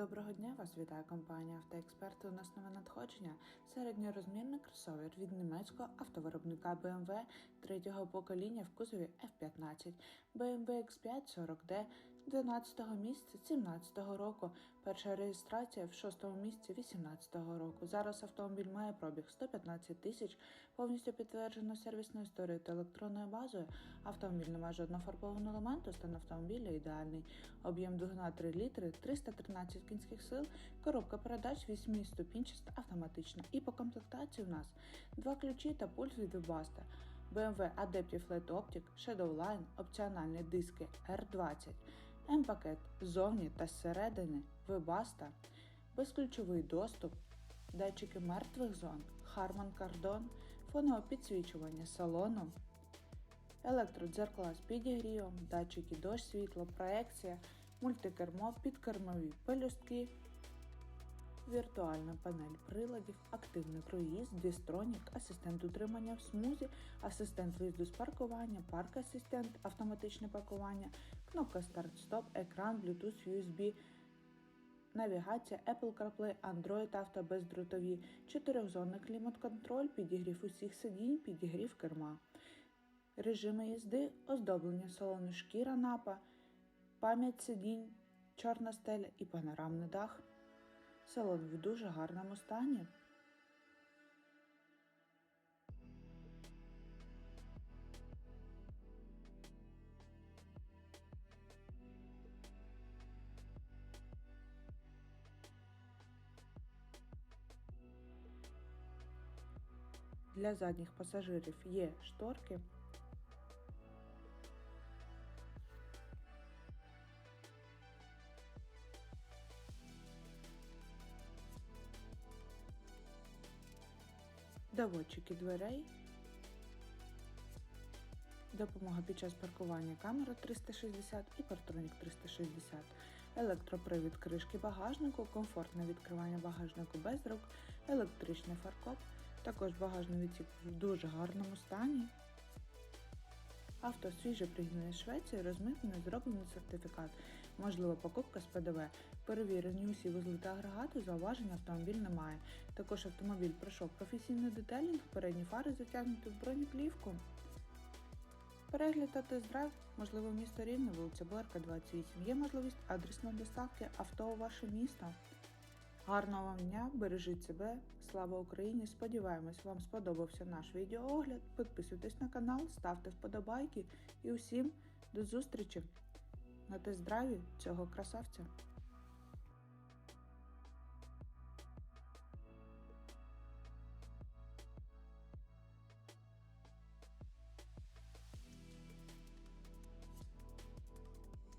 Доброго дня вас вітає компанія «Автоексперти». У нас нове надходження. Середньорозмірний кросовер від німецького автовиробника BMW третього покоління в кузові F15 BMW X5 40D 12 місяця 17 року. Перша реєстрація в 6 місяці 18 року. Зараз автомобіль має пробіг 115 тисяч, повністю підтверджено сервісною історією та електронною базою. Автомобіль не має жодного фарбованого елементу, стан автомобіля ідеальний. Об'єм двигуна 3 літри, 313 кінських сил, коробка передач 8 ступінчаста автоматична. І по комплектації у нас два ключі та пульт від Webasto. BMW Adaptive LED Optic, Shadowline, опціональні диски R20, М-пакет. Ззовні та зсередини, Вибаста, безключовий доступ, датчики мертвих зон, Harman Kardon, фонове підсвічування салону, електродзеркала з підігрівом, датчики дощ світло, проекція, мультикермо, підкермові пелюстки, віртуальна панель приладів, активний круїз, дістронік, асистент утримання в смузі, асистент виїзду з паркування, парк-асистент, автоматичне паркування, кнопка старт-стоп, екран, Bluetooth, USB, навігація, Apple CarPlay, Android Auto бездротові, чотирьохзонний клімат-контроль, підігрів усіх сидінь, підігрів керма. Режими їзди, оздоблення салону шкіра напа, пам'ять сидінь, чорна стеля і панорамний дах. Салон в дуже гарному стані. Для задніх пасажирів є шторки. Доводчики дверей, допомога під час паркування камера 360 і партронік 360, електропривід кришки багажнику, комфортне відкривання багажнику без рук, електричний фаркоп, також багажний відсік в дуже гарному стані. Авто свіже пригнане Швеції, розмитнений, зроблений сертифікат. Можлива покупка з ПДВ. Перевірені усі вузли та агрегати, зауважень автомобіль немає. Також автомобіль пройшов професійний детелінг, передні фари затягнуті в бронеплівку. Перегляд та тест-драйв, можливо, місто Рівне, вулиця Блерка, 28. Є можливість адресної доставки авто у ваше місто. Гарного вам дня, бережіть себе, слава Україні! Сподіваємось, вам сподобався наш відеоогляд. Підписуйтесь на канал, ставте вподобайки і усім до зустрічі на тест-драйві цього красавця.